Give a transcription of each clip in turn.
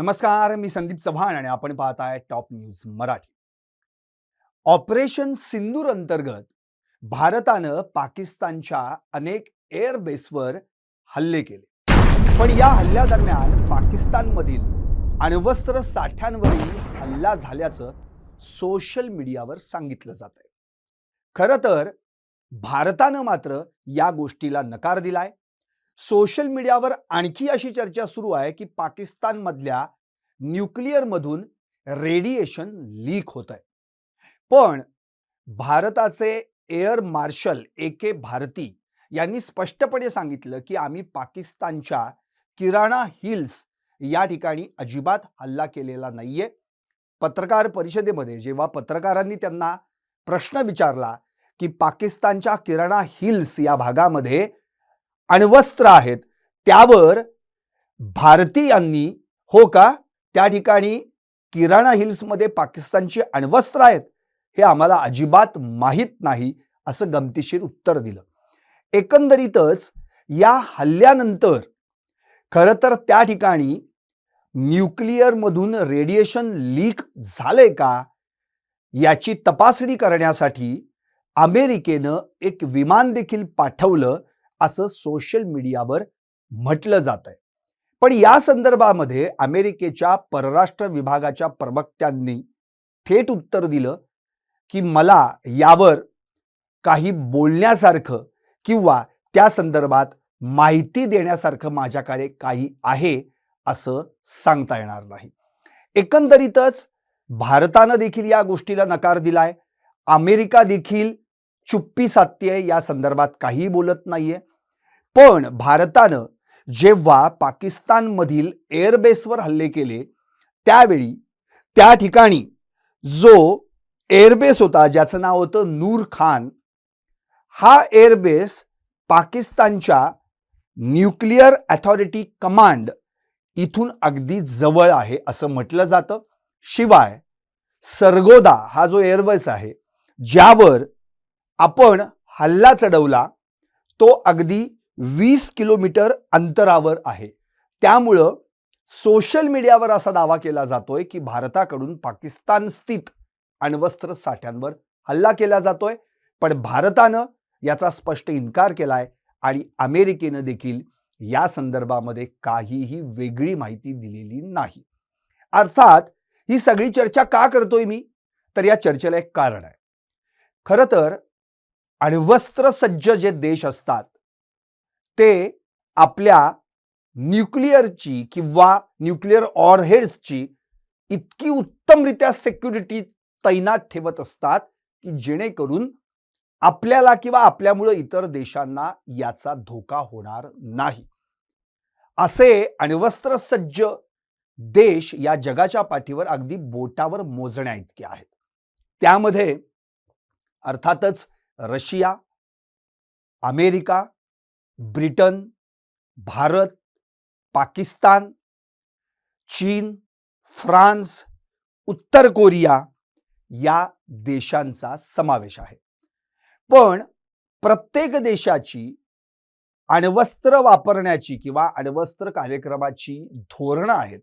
नमस्कार मी संदीप चव्हाण आणि आपण पाहत आहे top news Marathi. Operation Sindoor अंतर्गत भारतानं पाकिस्तानच्या अनेक एअरबेसवर हल्ले केले. पण या हल्ल्यादरम्यान पाकिस्तानमधील अण्वस्त्र साठ्यांवरील हल्ला झाल्याचं सोशल मीडियावर सांगितलं जात आहे खरं तर भारतानं मात्र या गोष्टीला नकार दिलाय. सोशल मीडियावर आणखी अशी चर्चा सुरू आहे की पाकिस्तानमधल्या न्यूक्लिअरमधून रेडिएशन लीक होत आहे पण भारताचे air marshal A K Bharti यांनी स्पष्टपणे सांगितलं की आम्ही पाकिस्तानच्या किराणा हिल्स या ठिकाणी अजिबात हल्ला केलेला नाहीये. पत्रकार परिषदेमध्ये जेव्हा पत्रकारांनी त्यांना प्रश्न विचारला की पाकिस्तानच्या किराणा हिल्स या भागामध्ये अण्वस्त्र आहेत. त्यावर भारतीयांनी हो का? त्या ठिकाणी किराणा हिल्समध्ये पाकिस्तानची अण्वस्त्र आहेत. हे आम्हाला अजिबात माहीत नाही असं गमतीशीर उत्तर दिलं. एकंदरीतच या हल्ल्यानंतर खरं तर त्या ठिकाणी न्यूक्लिअरमधून रेडिएशन लीक झालंय का? याची तपासणी करण्यासाठी अमेरिकेनं एक विमान देखील पाठवलं असं सोशल मीडियावर म्हटलं जात आहे पण या संदर्भामध्ये अमेरिकेच्या परराष्ट्र विभागाच्या प्रवक्त्यांनी थेट उत्तर दिलं की मला यावर काही बोलण्यासारखं किंवा त्या संदर्भात माहिती देण्यासारखं माझ्याकडे काही आहे असं सांगता येणार नाही. एकंदरीतच भारतानं देखील या गोष्टीला नकार दिलाय. अमेरिका देखील चुप्पी साधतेय या संदर्भात काहीही बोलत नाहीये. पण भारतानं जेव्हा पाकिस्तानमधील एअरबेसवर हल्ले केले त्यावेळी त्या ठिकाणी जो एअरबेस होता ज्याचं नाव होतं नूर खान हा एअरबेस पाकिस्तानच्या न्यूक्लिअर अथॉरिटी कमांड इथून अगदी जवळ आहे असं म्हटलं जातं. शिवाय सरगोदा हा जो एअरबेस आहे ज्यावर आपण हल्ला चढवला तो अगदी वीस किलोमीटर अंतरावर आहे. त्यामुळं सोशल मीडियावर असा दावा केला जातोय की भारताकडून पाकिस्तान स्थित अण्वस्त्र साठ्यांवर हल्ला केला जातोय. पण भारतानं याचा स्पष्ट इन्कार केलाय आणि अमेरिकेनं देखील या संदर्भामध्ये काहीही वेगळी माहिती दिलेली नाही. अर्थात ही सगळी चर्चा का करतोय मी? तर या चर्चेला एक कारण आहे. खरं तर अण्वस्त्र सज्ज जे देश असतात ते आपल्या न्यूक्लिअरची किंवा न्यूक्लिअर ऑरहेड्सची इतकी उत्तमरित्या सेक्युरिटी तैनात ठेवत असतात की जेणेकरून आपल्याला किंवा आपल्यामुळं इतर देशांना याचा धोका होणार नाही. असे अण्वस्त्र सज्ज देश या जगाच्या पाठीवर अगदी बोटावर मोजण्या इतके आहेत. त्यामध्ये अर्थातच Russia America Britain Bharat Pakistan चीन फ्रान्स उत्तर कोरिया या देशांचा समावेश आहे. पण प्रत्येक देशाची अण्वस्त्र वापरण्याची किंवा अण्वस्त्र कार्यक्रमाची धोरणं आहेत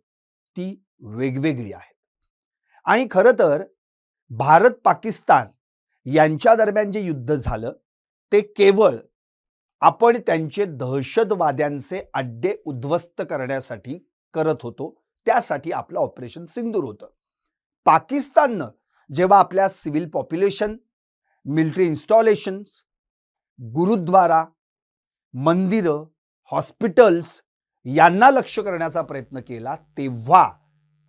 ती वेगवेगळी आहेत. आणि खरं तर भारत पाकिस्तान यांच्या दरम्यान जे युद्ध झालं ते केवळ आपण त्यांचे दहशतवाद्यांचे अड्डे उद्ध्वस्त करण्यासाठी करत होतो. त्यासाठी आपलं ऑपरेशन सिंदूर होतं. पाकिस्ताननं जेव्हा आपल्या civil population military installations gurudwara मंदिरं हॉस्पिटल्स यांना लक्ष करण्याचा प्रयत्न केला तेव्हा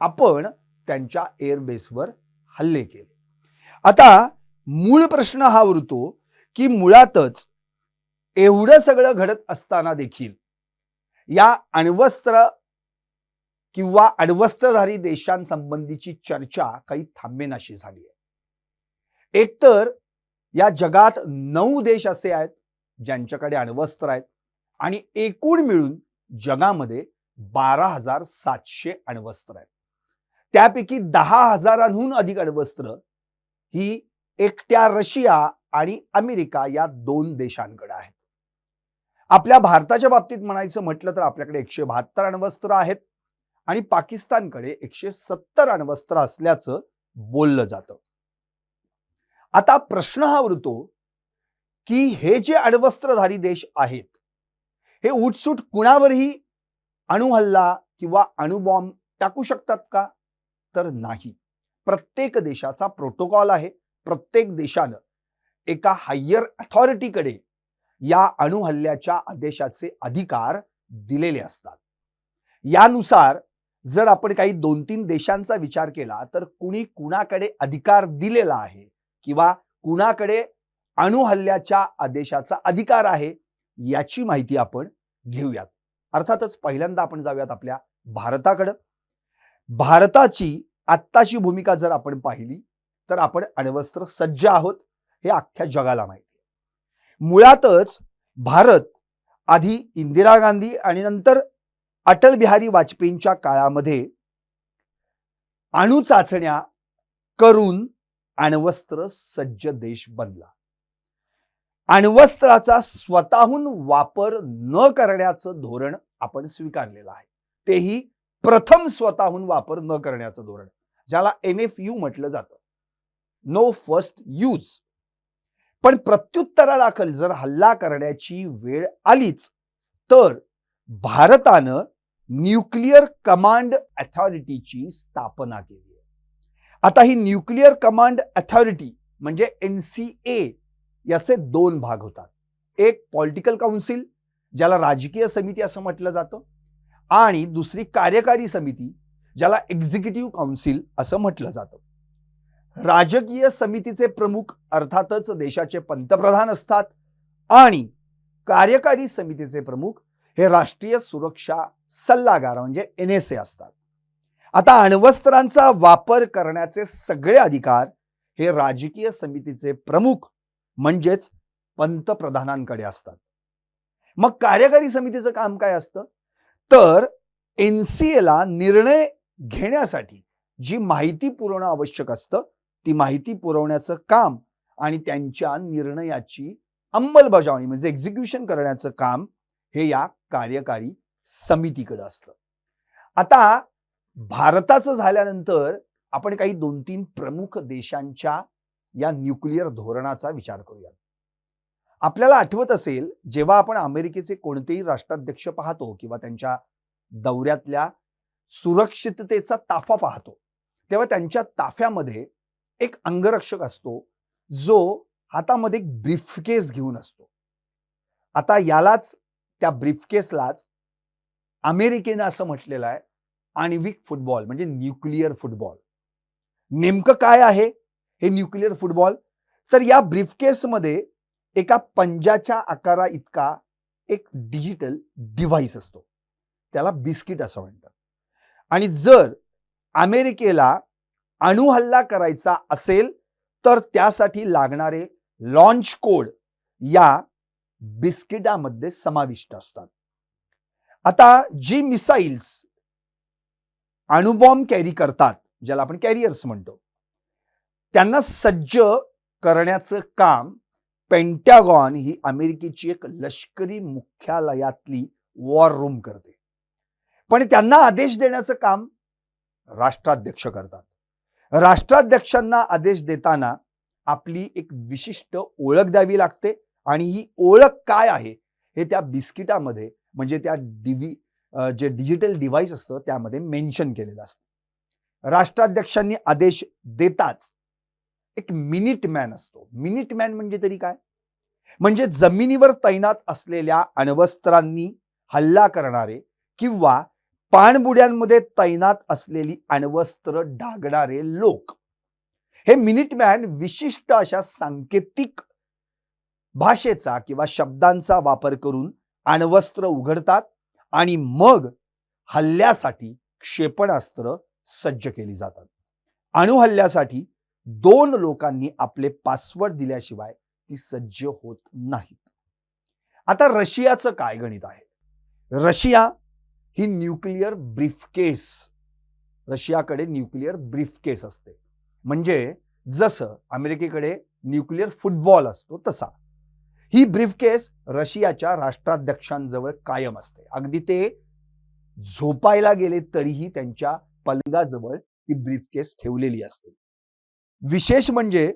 आपण त्यांच्या एअरबेसवर हल्ले केले. आता मूळ प्रश्न हा उरतो की मुळातच एवढं सगळं घडत असताना देखील या अण्वस्त्र किंवा अण्वस्त्रधारी देशांसंबंधीची चर्चा काही थांबेनाशी झाली आहे. एकतर या जगात नऊ देश असे आहेत ज्यांच्याकडे अण्वस्त्र आहेत आणि एकूण मिळून जगामध्ये बारा हजार सातशे अण्वस्त्र आहेत. त्यापैकी दहा हजारांहून अधिक अण्वस्त्र ही एकट्या रशिया आणि अमेरिका या दोन देशांकडे आहेत. आपल्या भारताच्या बाबतीत म्हणायचं म्हटलं तर आपल्याकडे एकशे बहात्तर अण्वस्त्र आहेत आणि पाकिस्तानकडे एकशे सत्तर अण्वस्त्र असल्याचं बोललं जातं. आता प्रश्न हा उरतो की हे जे अण्वस्त्रधारी देश आहेत हे उठसूट कुणावरही अणुहल्ला किंवा अणुबॉम्ब टाकू शकतात का? तर नाही. प्रत्येक देशाचा प्रोटोकॉल आहे. प्रत्येक देशानं एका हायर अथॉरिटीकडे या अणुहल्ल्याच्या आदेशाचे अधिकार दिलेले असतात. यानुसार जर आपण काही दोन तीन देशांचा विचार केला तर कुणी कुणाकडे अधिकार दिलेला आहे किंवा कुणाकडे अणुहल्ल्याच्या आदेशाचा अधिकार आहे याची माहिती आपण घेऊयात. अर्थातच पहिल्यांदा आपण जाऊयात आपल्या भारताकडं. भारताची आत्ताची भूमिका जर आपण पाहिली तर आपण अण्वस्त्र सज्ज आहोत हे अख्ख्या जगाला माहिती. मुळातच भारत आधी इंदिरा गांधी आणि नंतर अटल बिहारी वाजपेयींच्या काळामध्ये अणु चाचण्या करून अण्वस्त्र सज्ज देश बनला. अण्वस्त्राचा स्वतःहून वापर न करण्याचं धोरण आपण स्वीकारलेलं आहे. तेही प्रथम स्वतःहून वापर न करण्याचं धोरण ज्याला एन एफ यू म्हटलं जातं. नो फर्स्ट यूज पण प्रत्युत्तरादाखल जर हल्ला करण्याची वेळ आलीच तर भारतानं न्यूक्लिअर कमांड अथॉरिटीची स्थापना केली आहे. आता ही न्यूक्लिअर कमांड अथॉरिटी म्हणजे एन सी ए याचे दोन भाग होतात. एक पॉलिटिकल काउन्सिल ज्याला राजकीय समिती असं म्हटलं जातं आणि दुसरी कार्यकारी समिती ज्याला एक्झिक्युटिव्ह काउन्सिल असं म्हटलं जातं. राजकीय समितीचे प्रमुख अर्थातच देशाचे पंतप्रधान असतात आणि कार्यकारी समितीचे प्रमुख हे राष्ट्रीय सुरक्षा सल्लागार म्हणजे एन एस ए असतात. आता अण्वस्त्रांचा वापर करण्याचे सगळे अधिकार हे राजकीय समितीचे प्रमुख म्हणजेच पंतप्रधानांकडे असतात. मग कार्यकारी समितीचं काम काय असतं? तर एन सी एला निर्णय घेण्यासाठी जी माहिती पुरवणं आवश्यक असतं ती माहिती पुरवण्याचं काम आणि त्यांच्या निर्णयाची अंमलबजावणी म्हणजे एक्झिक्युशन करण्याचं काम हे या कार्यकारी समितीकडे असतं. आता भारताचं झाल्यानंतर आपण काही दोन तीन प्रमुख देशांच्या या न्यूक्लिअर धोरणाचा विचार करूया आपल्याला आठवत असेल जेव्हा आपण अमेरिकेचे कोणतेही राष्ट्राध्यक्ष पाहतो किंवा त्यांच्या दौऱ्यातल्या सुरक्षिततेचा ताफा पाहतो तेव्हा त्यांच्या ताफ्यामध्ये एक अंगरक्षक असतो जो हातामध्ये एक ब्रीफकेस घेऊन असतो. आता यालाच त्या ब्रीफकेसलाच अमेरिकेनं असं म्हटलेलं आहे आणिविक फुटबॉल म्हणजे न्यूक्लिअर फुटबॉल. नेमकं काय आहे हे न्यूक्लिअर फुटबॉल? तर या ब्रीफकेसमध्ये एका पंजाच्या आकारा इतका एक डिजिटल डिव्हाइस असतो. त्याला बिस्किट असं म्हणतात. आणि जर अमेरिकेला अणुहल्ला करायचा असेल तर त्यासाठी लागणारे लॉन्च कोड या बिस्किटामध्ये समाविष्ट असतात. आता जी मिसाईल्स अणुबॉम्ब कॅरी करतात ज्याला आपण कॅरियर्स म्हणतो त्यांना सज्ज करण्याचं काम पेंटॅगॉन ही अमेरिकेची एक लष्करी मुख्यालयातली वॉर रूम करते. पण त्यांना आदेश देण्याचं काम राष्ट्राध्यक्ष करतात. राष्ट्राध्यक्षांना आदेश देताना आपली एक विशिष्ट ओळख द्यावी लागते. आणि ही ओळख काय आहे? हे त्या बिस्किटामध्ये म्हणजे त्या डिव्ही जे डिजिटल डिव्हाइस असतं त्यामध्ये मेन्शन केलेलं असतं. राष्ट्राध्यक्षांनी आदेश देताच एक मिनिट मॅन असतो. मिनिट मॅन म्हणजे तरी काय? म्हणजे जमिनीवर तैनात असलेल्या अण्वस्त्रांनी हल्ला करणारे किंवा पाणबुड्यांमध्ये तैनात असलेली अण्वस्त्र डागणारे लोक. हे मिनिटमॅन विशिष्ट अशा सांकेतिक भाषेचा किंवा शब्दांचा वापर करून अण्वस्त्र उघडतात आणि मग हल्ल्यासाठी क्षेपणास्त्र सज्ज केली जातात. अणुहल्ल्यासाठी दोन लोकांनी आपले पासवर्ड दिल्याशिवाय ती सज्ज होत नाहीत. आता रशियाचं काय गणित आहे? रशिया ही न्यूक्लिअर ब्रीफकेस रशियाकडे न्यूक्लिअर ब्रीफकेस असते. म्हणजे जसं अमेरिकेकडे न्यूक्लिअर फुटबॉल असतो तसा. ही ब्रीफकेस रशियाच्या राष्ट्राध्यक्षांजवळ कायम असते. अगदी ते झोपायला गेले तरीही त्यांच्या पलंगाजवळ ती ब्रीफकेस ठेवलेली असते. विशेष म्हणजे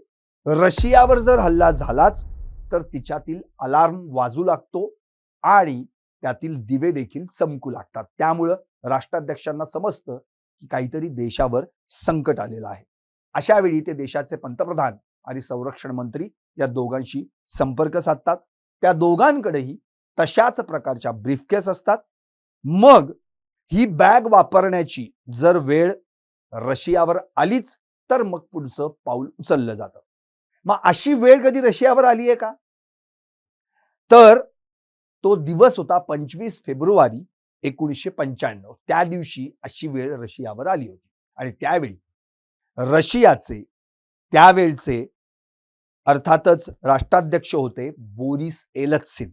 रशियावर जर हल्ला झालाच तर तिच्यातील अलार्म वाजू लागतो आणि त्यातील दिवे देखील चमकू लागतात. त्यामुळं राष्ट्राध्यक्षांना समजतं की काहीतरी देशावर संकट आलेलं आहे. अशा वेळी ते देशाचे पंतप्रधान आणि संरक्षण मंत्री या दोघांशी संपर्क साधतात. त्या दोघांकडेही तशाच प्रकारच्या ब्रीफकेस असतात. मग ही बॅग वापरण्याची जर वेळ रशियावर आलीच तर मग पुढचं पाऊल उचललं जातं. मग अशी वेळ कधी रशियावर आली आहे का? तर तो दिवस होता पंचवीस फेब्रुवारी एकोणीसशे पंच्याण्णव. त्या दिवशी अशी वेळ रशियावर आली होती. आणि त्यावेळी रशियाचे त्यावेळचे अर्थातच राष्ट्राध्यक्ष होते बोरिस एलत्सिन.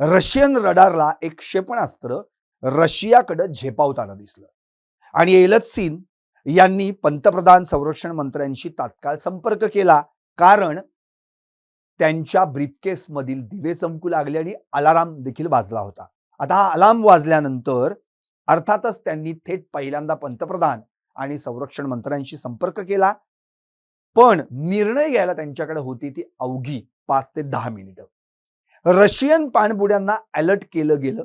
रशियन रडारला एक क्षेपणास्त्र रशियाकडे झेपावताना दिसलं. आणि एलत्सिन यांनी पंतप्रधान संरक्षण मंत्र्यांशी तात्काळ संपर्क केला. कारण त्यांच्या ब्रीफकेसमधील दिवे चमकू लागले आणि अलाराम देखील वाजला होता. आता हा अलार्म वाजल्यानंतर अर्थातच त्यांनी थेट पहिल्यांदा पंतप्रधान आणि संरक्षण मंत्र्यांशी संपर्क केला. पण निर्णय घ्यायला त्यांच्याकडे होती ती अवघी पाच ते दहा मिनिटं. रशियन पाणबुड्यांना अलर्ट केलं गेलं.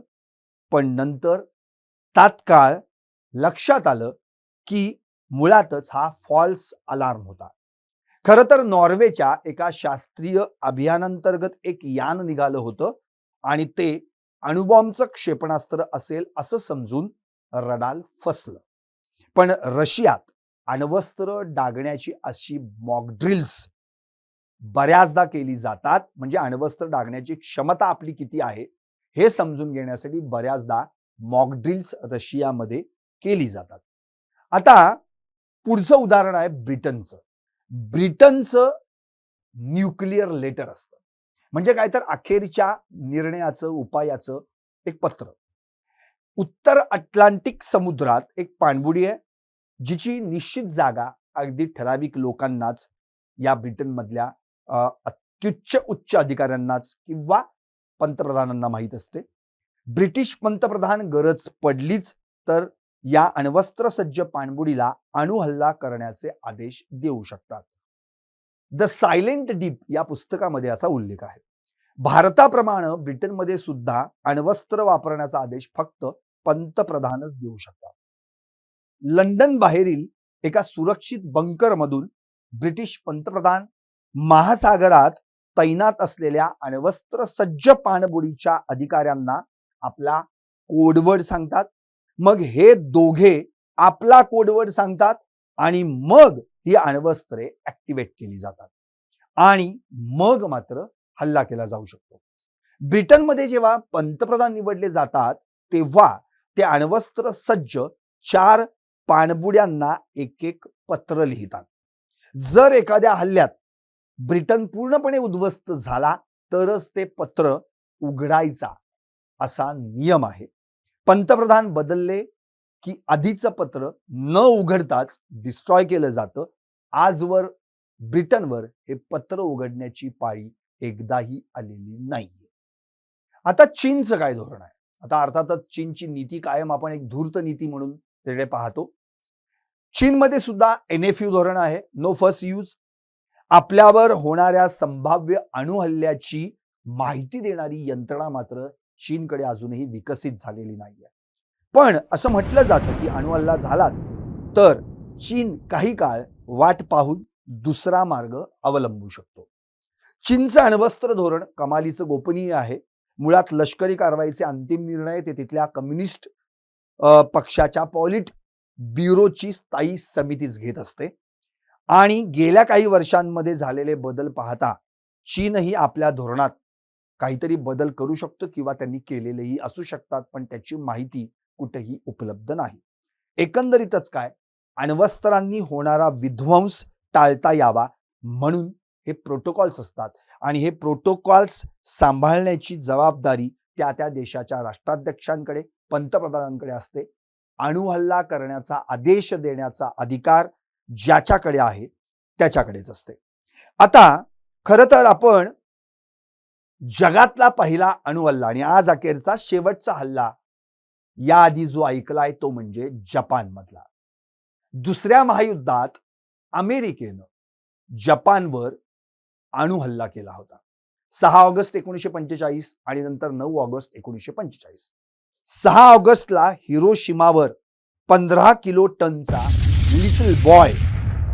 पण नंतर तात्काळ लक्षात आलं की मुळातच हा फॉल्स अलार्म होता. खरं तर नॉर्वेच्या एका शास्त्रीय अभियानांतर्गत एक यान निघालं होतं आणि ते अणुबॉम्बचं क्षेपणास्त्र असेल असं समजून रडाल फसलं. पण रशियात अण्वस्त्र डागण्याची अशी मॉकड्रिल्स बऱ्याचदा केली जातात. म्हणजे अण्वस्त्र डागण्याची क्षमता आपली किती आहे हे समजून घेण्यासाठी बऱ्याचदा मॉकड्रिल्स रशियामध्ये केली जातात. आता पुढचं उदाहरण आहे ब्रिटनचं. ब्रिटनचं न्यूक्लिअर लेटर असतं. म्हणजे काय तर अखेरच्या निर्णयाचं उपायाचं एक पत्र. उत्तर अटलांटिक समुद्रात एक पाणबुडी आहे जिची निश्चित जागा अगदी ठराविक लोकांनाच या ब्रिटनमधल्या अत्युच्च उच्च अधिकाऱ्यांनाच किंवा पंतप्रधानांना माहीत असते. ब्रिटिश पंतप्रधान गरज पडलीच तर या अण्वस्त्रसज्ज पाणबुडीला अणुहल्ला करण्याचे आदेश देऊ शकतात. द सायलेंट डीप या पुस्तकामध्ये याचा उल्लेख आहे. भारताप्रमाणे ब्रिटनमध्ये सुद्धा अण्वस्त्र वापरण्याचा आदेश फक्त पंतप्रधानच देऊ शकतात. लंडन बाहेरील एका सुरक्षित बंकरमधून ब्रिटिश पंतप्रधान महासागरात तैनात असलेल्या अण्वस्त्र सज्ज पाणबुडीच्या अधिकाऱ्यांना आपला कोडवर्ड सांगतात. मग हे दोघे आपला कोडवर्ड सांगतात आणि मग ही अण्वस्त्रे ऍक्टिव्हेट केली जातात. आणि मग मात्र हल्ला केला जाऊ शकतो. ब्रिटनमध्ये जेव्हा पंतप्रधान निवडले जातात तेव्हा ते अण्वस्त्र सज्ज चार पाणबुड्यांना एक एक पत्र लिहितात. जर एखाद्या हल्ल्यात ब्रिटन पूर्णपणे उद्ध्वस्त झाला तरच ते पत्र उघडायचा असा नियम आहे. पंतप्रधान बदलले की आधीचं पत्र न उघडताच डिस्ट्रॉय केलं जातं. आजवर ब्रिटनवर हे पत्र उघडण्याची पाळी एकदाही आलेली नाहीये. आता चीनचं काय धोरण आहे? आता अर्थातच चीनची नीती कायम आपण एक धूर्त नीती म्हणून तिकडे पाहतो. चीनमध्ये सुद्धा एन एफ यू धोरण आहे. नो फर्स्ट यूज आपल्यावर होणाऱ्या संभाव्य अणुहल्ल्याची माहिती देणारी यंत्रणा मात्र चीनकडे अजूनही विकसित झालेली नाहीये. पण असं म्हटलं जातं की अणुहल्ला झालाच तर चीन काही काळ वाट पाहून दुसरा मार्ग अवलंबू शकतो. चीनचं अण्वस्त्र धोरण कमालीचं गोपनीय आहे. मुळात लष्करी कारवाईचे अंतिम निर्णय ते तिथल्या कम्युनिस्ट पक्षाच्या पॉलिट ब्युरोची स्थायी समितीच घेत असते. आणि गेल्या काही वर्षांमध्ये झालेले बदल पाहता चीनही आपल्या धोरणात काहीतरी बदल करू शकतो किंवा त्यांनी केलेलेही असू शकतात पण त्याची माहिती कुठेही उपलब्ध नाही. एकंदरीतच काय? अण्वस्त्रांनी होणारा विध्वंस टाळता यावा म्हणून हे प्रोटोकॉल्स असतात आणि हे प्रोटोकॉल्स सांभाळण्याची जबाबदारी त्या त्या देशाच्या राष्ट्राध्यक्षांकडे पंतप्रधानांकडे असते. अणुहल्ला करण्याचा आदेश देण्याचा अधिकार ज्याच्याकडे आहे त्याच्याकडेच असते. आता खरं तर आपण जगातला पहिला अणुहल्ला आणि आज अखेरचा शेवटचा हल्ला. याआधी जो ऐकलाय तो म्हणजे जपानमधला. दुसऱ्या महायुद्धात अमेरिकेनं जपानवर अणुहल्ला केला होता. सहा ऑगस्ट एकोणीसशे पंचेचाळीस आणि नंतर नऊ ऑगस्ट एकोणीसशे पंचेचाळीस. सहा ऑगस्टला हिरोशिमावर पंधरा किलो टनचा लिटल बॉय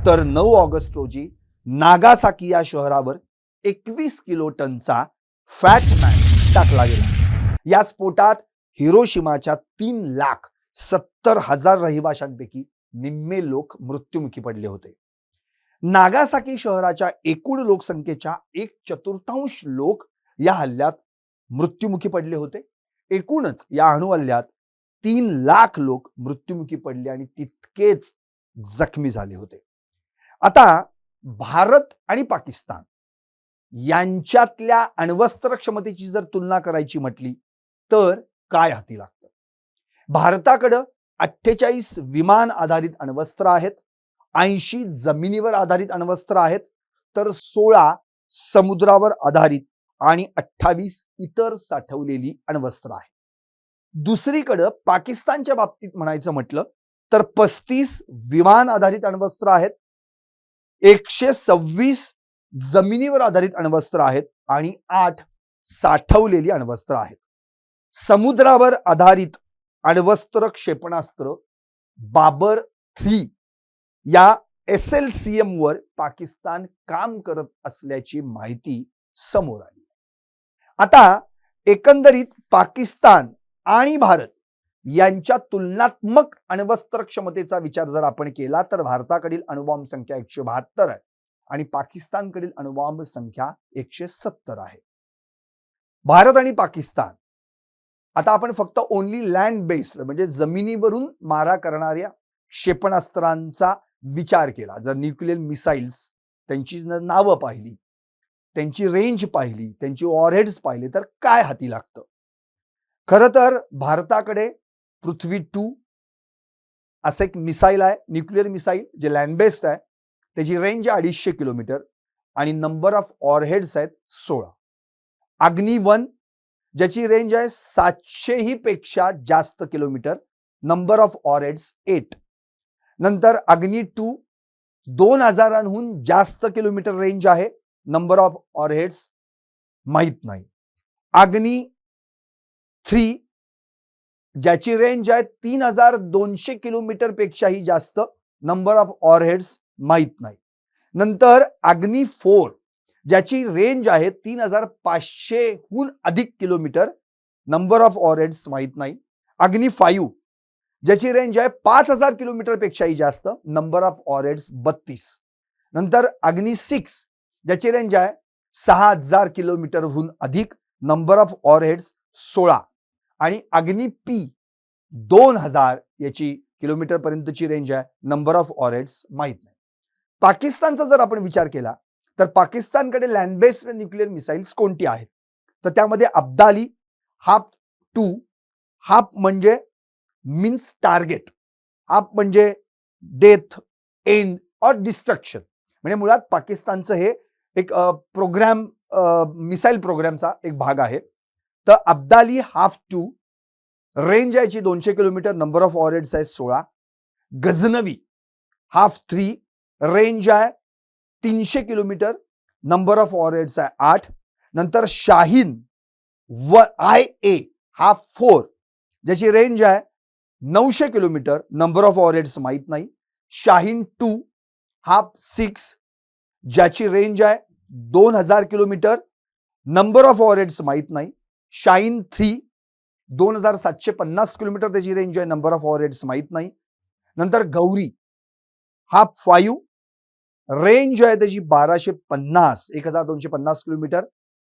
तर नऊ ऑगस्ट रोजी नागासाकी या शहरावर एकवीस किलो टनचा फॅट मॅन टाकला गेला. या स्फोटात हिरोशिमाच्या तीन लाख सत्तर हजार रहिवाशांपैकी निम्मे लोक मृत्युमुखी पडले होते. नागासाकी शहराच्या एकूण लोकसंख्येच्या एक चतुर्थांश लोक या हल्ल्यात मृत्युमुखी पडले होते. एकूणच या अणुहल्ल्यात तीन लाख लोक मृत्युमुखी पडले आणि तितकेच जखमी झाले होते. आता भारत आणि पाकिस्तान यांच्यातल्या अण्वस्त्र क्षमतेची जर तुलना करायची म्हटली तर काय हाती लागतं? भारताकडं अठ्ठेचाळीस विमान आधारित अण्वस्त्र आहेत ऐंशी जमिनीवर आधारित अण्वस्त्र आहेत तर सोळा समुद्रावर आधारित आणि अठ्ठावीस इतर साठवलेली अण्वस्त्र आहेत. दुसरीकडं पाकिस्तानच्या बाबतीत म्हणायचं म्हटलं तर पस्तीस विमान आधारित अण्वस्त्र आहेत एकशे सव्वीस जमिनीवर आधारित अण्वस्त्र आहेत आणि आठ साठवलेली अण्वस्त्र आहेत. समुद्रावर आधारित अण्वस्त्र क्षेपणास्त्र बाबर थ्री या एस एल सी एम वर पाकिस्तान काम करत असल्याची माहिती समोर आली. आता एकंदरीत पाकिस्तान आणि भारत यांच्या तुलनात्मक अण्वस्त्र क्षमतेचा विचार जर आपण केला तर भारताकडील अणुबॉम्ब संख्या एकशे बहात्तर आहे. आणि पाकिस्तानकडील अणुबॉम्ब संख्या एकशे सत्तर आहे. भारत आणि पाकिस्तान आता आपण फक्त ओनली लँड बेस्ड म्हणजे जमिनीवरून मारा करणाऱ्या क्षेपणास्त्रांचा विचार केला. जर न्यूक्लिअर मिसाईल्स त्यांची नावं पाहिली त्यांची रेंज पाहिली त्यांची ऑरहेड्स पाहिले तर काय हाती लागतं? खरं तर भारताकडे पृथ्वी टू असं एक मिसाईल आहे न्यूक्लिअर मिसाईल जे लँड बेस्ड आहे त्याची रेंज आहे अडीचशे किलोमीटर आणि नंबर ऑफ ऑरहेड्स आहेत सोळा. अग्नी वन ज्याची रेंज आहे सातशेही पेक्षा जास्त kilometre number of warheads eight नंतर अग्नी टू दोन हजारांहून जास्त किलोमीटर रेंज आहे नंबर ऑफ ऑरहेड्स माहीत नाही. अग्नी थ्री ज्याची रेंज आहे तीन हजार दोनशे किलोमीटरपेक्षाही जास्त नंबर ऑफ ऑरहेड्स माहीत नाही. नंतर अग्नी फोर ज्याची रेंज आहे तीन हजार पाचशेहून अधिक किलोमीटर. नंबर ऑफ ऑरेड्स माहीत नाही. अग्नी फाईव्ह ज्याची रेंज आहे पाच हजार किलोमीटर पेक्षाही जास्त. नंबर ऑफ ऑरेड्स बत्तीस. नंतर अग्नी सिक्स ज्याची रेंज आहे सहा हजार किलोमीटरहून अधिक. नंबर ऑफ ऑरहेड्स सोळा. आणि अग्नी पी दोन हजार याची किलोमीटर पर्यंतची रेंज आहे. नंबर ऑफ ऑरहेड्स माहीत नाही. पाकिस्तानचा जर आपण विचार केला तर पाकिस्तानकडे लँड बेस्ड न्यूक्लिअर मिसाईल्स कोणती आहेत? तर त्यामध्ये अब्दाली हाफ टू हाफ म्हणजे मीन्स टार्गेट हाफ म्हणजे डेथ एंड ऑर डिस्ट्रक्शन म्हणजे मुळात पाकिस्तानचं हे एक प्रोग्राम मिसाईल प्रोग्रामचा एक भाग आहे. तर अब्दाली हाफ टू रेंज आहे दोनशे किलोमीटर नंबर ऑफ ऑरेड्स आहे सोळा. गजनवी हाफ थ्री रेंज आहे तीनशे किलोमीटर नंबर ऑफ़ ऑरेड्स आहे आठ. नंतर शाहीन, व आय ए हाफ़ फोर ज्याची रेंज आहे नऊशे किलोमीटर नंबर ऑफ़ ऑरेड्स माहीत नाही. शाहीन टू हाफ़ सिक्स ज्याची रेंज आहे दोन हज़ार किलोमीटर नंबर ऑफ़ ऑरेड्स माहीत नाही. शाईन थ्री दोन हज़ार सातशे पन्नास किलोमीटर त्याची रेंज आहे नंबर ऑफ़ ऑरेड्स माहीत नाही. नंतर गौरी, हा फाईव्ह रेंज आहे त्याची बाराशे पन्नास एक हजार दोनशे पन्नास किलोमीटर.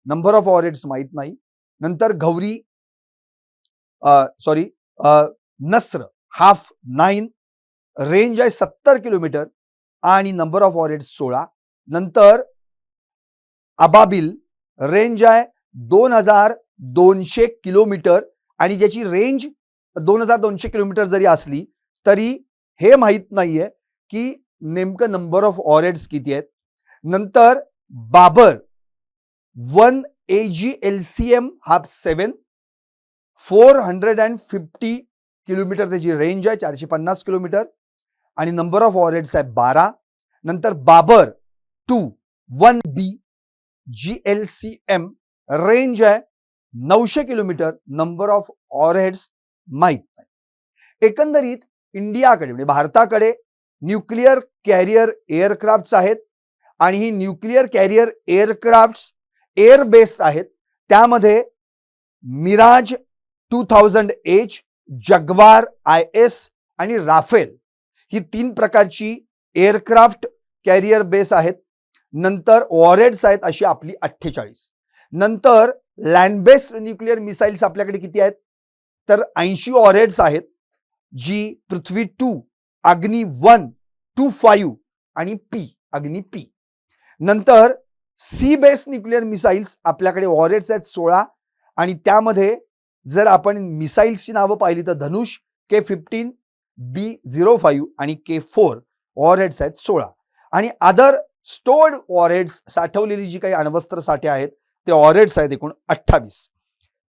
नंबर ऑफ ऑरेट्स माहीत नाही. नंतर Ghauri sorry Nasr Hatf nine range आहे सत्तर किलोमीटर आणि नंबर ऑफ ऑरेट्स सोळा. नंतर अबाबिल रेंज आहे दोन हजार दोनशे किलोमीटर आणि ज्याची रेंज दोन हजार दोनशे किलोमीटर जरी असली तरी हे माहीत नाहीये की नेमकं नंबर ऑफ ऑरेड्स किती आहेत? नंतर Babur one A G L C M Hatf seven four hundred and fifty kilometre त्याची रेंज आहे चारशे पन्नास किलोमीटर आणि नंबर ऑफ ऑरेड्स आहे बारा. नंतर Babur two one B G L C M range आहे नऊशे किलोमीटर नंबर ऑफ ऑरहेड्स माहीत नाही. एकंदरीत इंडियाकडे म्हणजे भारताकडे न्यूक्लिअर कॅरियर एअरक्राफ्ट्स आहेत आणि ही nuclear carrier aircrafts air based आहेत. त्यामध्ये Mirage two thousand H Jaguar I S आणि राफेल ही तीन प्रकारची एअरक्राफ्ट कॅरियर बेस आहेत. नंतर वॉरेड्स आहेत अशी आपली अठ्ठेचाळीस. नंतर लँड बेस्ड न्यूक्लिअर मिसाईल्स आपल्याकडे किती आहेत? तर ऐंशी ऑरेड्स आहेत जी Prithvi two Agni one two five आणि पी अग्नी पी. नंतर सी बेस न्यूक्लिअर मिसाईल्स आपल्याकडे वॉरेट्स आहेत सोळा आणि त्यामध्ये जर आपण मिसाईल्सची नावं पाहिली तर Dhanush K fifteen B zero five आणि के फोर वॉरहेड्स आहेत सोळा. आणि अदर स्टोर्ड वॉरहेड्स साठवलेली जी काही अण्वस्त्र साठे आहेत ते ऑरेड्स आहेत एकूण अठ्ठावीस.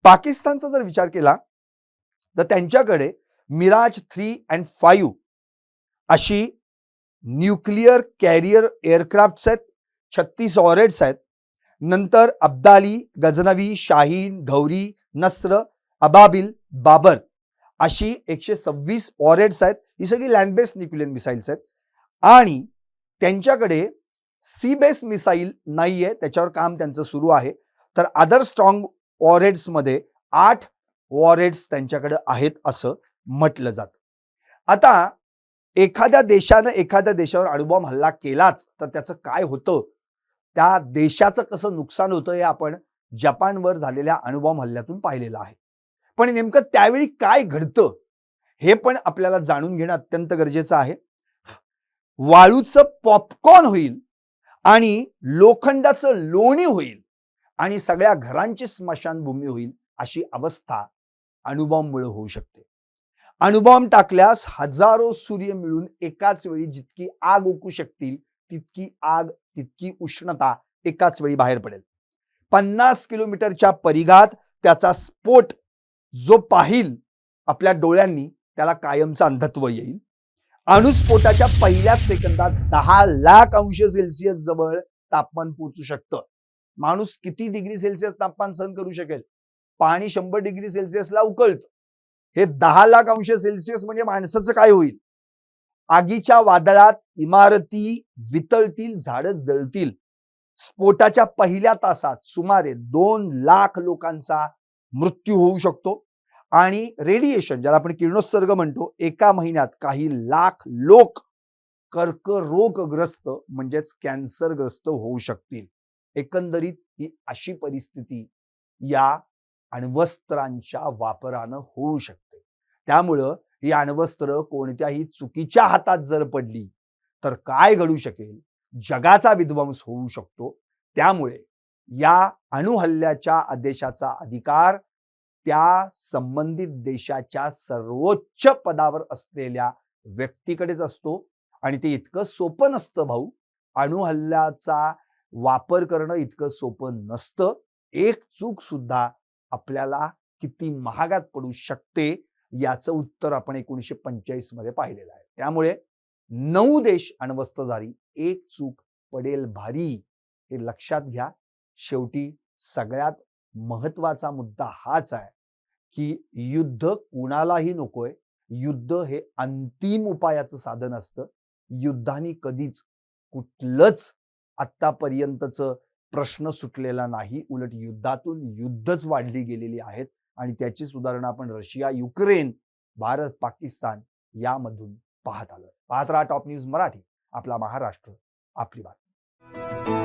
पाकिस्तानचा जर विचार केला तर त्यांच्याकडे मिराज थ्री अँड फाईव्ह अशी न्यूक्लिअर कॅरियर एअरक्राफ्ट्स आहेत छत्तीस ऑरेट्स आहेत. नंतर अब्दाली गजनवी शाहीन घौरी नस्र अबाबिल बाबर अशी एकशे सव्वीस ऑरेट्स आहेत. ही सगळी लँड बेस्ड न्यूक्लिअर मिसाईल्स आहेत. आणि त्यांच्याकडे सी बेस मिसाईल नाही आहे त्याच्यावर काम त्यांचं सुरू आहे. तर अदर स्ट्रॉंग वॉरेड्समध्ये आठ वॉरेड्स त्यांच्याकडे आहेत असं म्हटलं जातं. आता एखाद्या देशानं एखाद्या देशावर अणुबॉम्ब हल्ला केलाच तर त्याचं काय होतं? त्या देशाचं कसं नुकसान होतं हे आपण जपानवर झालेल्या अणुबॉम्ब हल्ल्यातून पाहिलेलं आहे. पण नेमकं त्यावेळी काय घडतं हे पण आपल्याला जाणून घेणं अत्यंत गरजेचं आहे. वाळूचं पॉपकॉर्न होईल आणि लोखंडाचं लोणी होईल आणि सगळ्या घरांची स्मशानभूमी होईल अशी अवस्था अणुबॉम्बमुळे होऊ शकते. अणुबॉम्ब टाकल्यास हजारो सूर्य मिळून एकाच वेळी जितकी आग ओकू शकतील तितकी आग तितकी उष्णता एकाच वेळी बाहेर पडेल. पन्नास किलोमीटरच्या परिघात त्याचा स्फोट जो पाहिल आपल्या डोळ्यांनी त्याला कायमचं अंधत्व येईल. अणुस्फोटाच्या पहिल्याच सेकंदात दहा लाख अंश सेल्सिअस जवळ तापमान पोहोचू शकतं. माणूस किती डिग्री सेल्सिअस तापमान सहन करू शकेल? पाणी शंभर डिग्री सेल्सिअसला उकळतं. हे दहा लाख अंश सेल्सिअस म्हणजे माणसाचं काय होईल? आगीच्या वादळात इमारती वितळतील झाडं जळतील. स्फोटाच्या पहिल्या तासात सुमारे दोन लाख लोकांचा मृत्यू होऊ शकतो आणि रेडिएशन ज्याला आपण किरणोत्सर्ग म्हणतो एका महिन्यात काही लाख लोक कर्करोगग्रस्त म्हणजेच कॅन्सरग्रस्त होऊ शकतील. एकंदरीत ही अशी परिस्थिती या अण्वस्त्रांच्या वापरानं होऊ शकते. त्यामुळं ही अण्वस्त्र कोणत्याही चुकीच्या हातात जर पडली तर काय घडू शकेल? जगाचा विध्वंस होऊ शकतो. त्यामुळे या अणुहल्ल्याच्या आदेशाचा अधिकार त्या संबंधित देशाच्या सर्वोच्च पदावर असलेल्या व्यक्तीकडेच असतो आणि ते इतकं सोपं नसतं भाऊ. अणुहल्ल्याचा वापर करणं इतकं सोपं नसतं. एक चूक सुद्धा आपल्याला किती महागात पडू शकते याचं उत्तर आपण एकोणीसशे पंचेचाळीसमध्ये पाहिलेलं आहे. त्यामुळे नऊ देश अण्वस्त्रधारी एक चूक पडेल भारी हे लक्षात घ्या. शेवटी सगळ्यात महत्त्वाचा मुद्दा हाच आहे की युद्ध कुणालाही नकोय. युद्ध हे अंतिम उपायाचं साधन असतं. युद्धाने कधीच कुठलंच आत्तापर्यंतचं प्रश्न सुटलेला नाही. उलट युद्धातून युद्धच वाढली गेलेली आहेत. आणि त्याची सुधारणा आपण रशिया युक्रेन भारत पाकिस्तान यामधून पाहत आलो पाहत राहा टॉप न्यूज मराठी. आपला महाराष्ट्र आपली बात